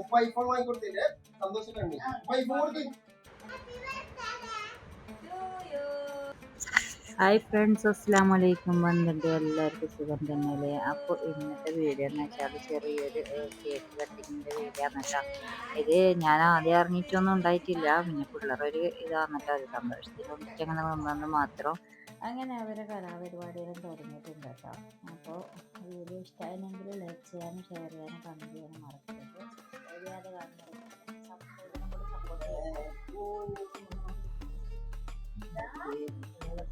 ഉപ്പ ഐഫോൺ വാങ്ങിക്കൊടുത്തില്ലേ സന്തോഷിക്കണ്ടി ഉപ്പ iPhone കൊടുത്തി hi friends അസ്സാം വലൈക്കും വന്നിട്ട് എല്ലാവർക്കും സുഖം തന്നെയല്ലേ? അപ്പോൾ ഇന്നത്തെ വീഡിയോ എന്ന് വെച്ചാൽ ചെറിയൊരു കേക്ക് കട്ടിങ്ങിന്റെ വീഡിയോ ആണ് കേട്ടോ. ഇത് ഞാൻ ആദ്യം അറിഞ്ഞിട്ടൊന്നും ഉണ്ടായിട്ടില്ല. പിന്നെ പിള്ളേരൊരു ഇതാന്നിട്ട് അത് സന്തോഷത്തിൽ അങ്ങനെ നിന്നെന്ന് മാത്രം അങ്ങനെ അവരെ കലാപരിപാടികളും തുടങ്ങിയിട്ടുണ്ട് കേട്ടോ. അപ്പോൾ വീഡിയോ ഇഷ്ടമായിരുന്നെങ്കിൽ ലൈക്ക് ചെയ്യാനും ഷെയർ ചെയ്യാനും കമന്റ് ചെയ്യാനും മറക്കരുത്.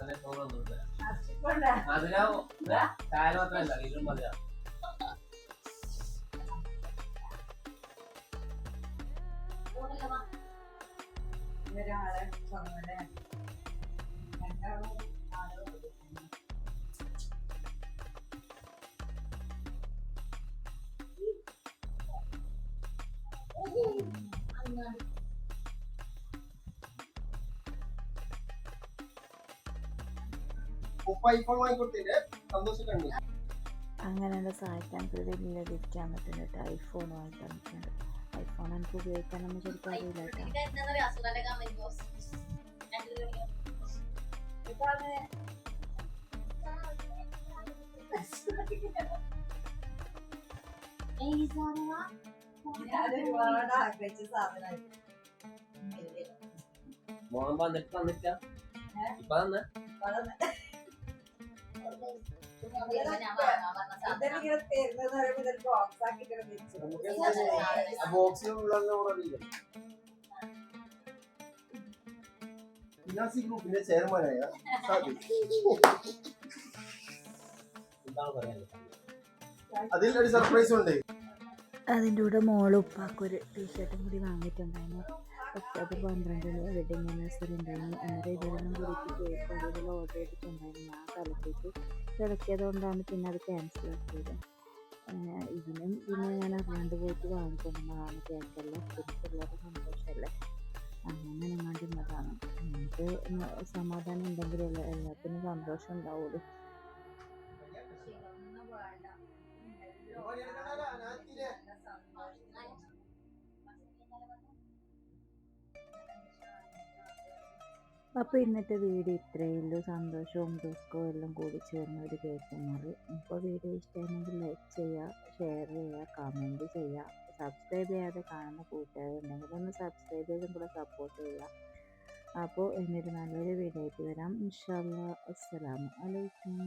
ഇഷ്ടം സെക്കൻഡ് അതിനാ ചായ മാത്രമല്ല ഇതും മതിയാ. ഉപ്പ ഐഫോൺ അങ്ങനെ എന്റെ സഹായിക്കാൻ വലിയ പറ്റുന്ന കേട്ടോ ഐഫോൺ വാങ്ങിക്കാൻ ഐഫോൺ എനിക്ക് ഉപയോഗിക്കാനൊന്നും ശരിക്കും അറിയില്ല ഒരുപാട് ആഗ്രഹിച്ച സാധനമായി മോൻ വന്നിട്ട് ഇപ്പൊ തന്നെ ഫിനാൻസി ഗ്രൂപ്പിന്റെ ചെയർമാനായ പറയാൻ അതിൽ ഒരു സർപ്രൈസ് ഉണ്ട് അതിന്റെ കൂടെ മോളും ഉപ്പാക്കൊരു ടീഷർട്ടും കൂടി വാങ്ങിയിട്ടുണ്ടായിരുന്നു. ഒക്ടോബർ പന്ത്രണ്ടിന് വെഡിങ് ആനിവേഴ്സറി ഉണ്ടായിരുന്നു. അന്നേരം ഇതെല്ലാം കൂടിയിട്ട് കേക്ക് കൂടുതൽ ഓർഡർ ചെയ്തിട്ടുണ്ടായിരുന്നു ആ കാലത്തേക്ക് കിടക്കിയതുകൊണ്ടാണ് പിന്നെ അത് ക്യാൻസൽ ആക്കിയത്. ഇതിനും പിന്നെ ഞാൻ അറിയാണ്ട് പോയിട്ട് വാങ്ങിക്കൊണ്ടതാണ് കേക്കെല്ലാം പിള്ളേരുടെ സന്തോഷമല്ലേ? അങ്ങനെ അങ്ങാണ്ടിരുന്നതാണ് നമുക്ക് സമാധാനം ഉണ്ടെങ്കിലല്ലേ എല്ലാത്തിനും സന്തോഷം ഉണ്ടാവുള്ളൂ. അപ്പോൾ ഇന്നത്തെ വീഡിയോ ഇത്രയേ ഉള്ളൂ. സന്തോഷവും ദുഃഖവും എല്ലാം കൂടി ചേർന്ന ഒരു കേക്ക് ഇപ്പോൾ വീഡിയോ ഇഷ്ടമാണെങ്കിൽ ലൈക്ക് ചെയ്യുക ഷെയർ ചെയ്യുക കമന്റ് ചെയ്യുക. സബ്സ്ക്രൈബ് ചെയ്യാതെ കാണുന്ന കൂട്ടുകാരുണ്ടെങ്കിൽ ഒന്ന് സബ്സ്ക്രൈബ് ചെയ്തും കൂടെ സപ്പോർട്ട് ചെയ്യുക. അപ്പോൾ എന്നിട്ട് നല്ലൊരു വീഡിയോ ആയിട്ട് വരാം. ഇൻഷാല്ലാ അസ്സലാമു അലൈക്കും.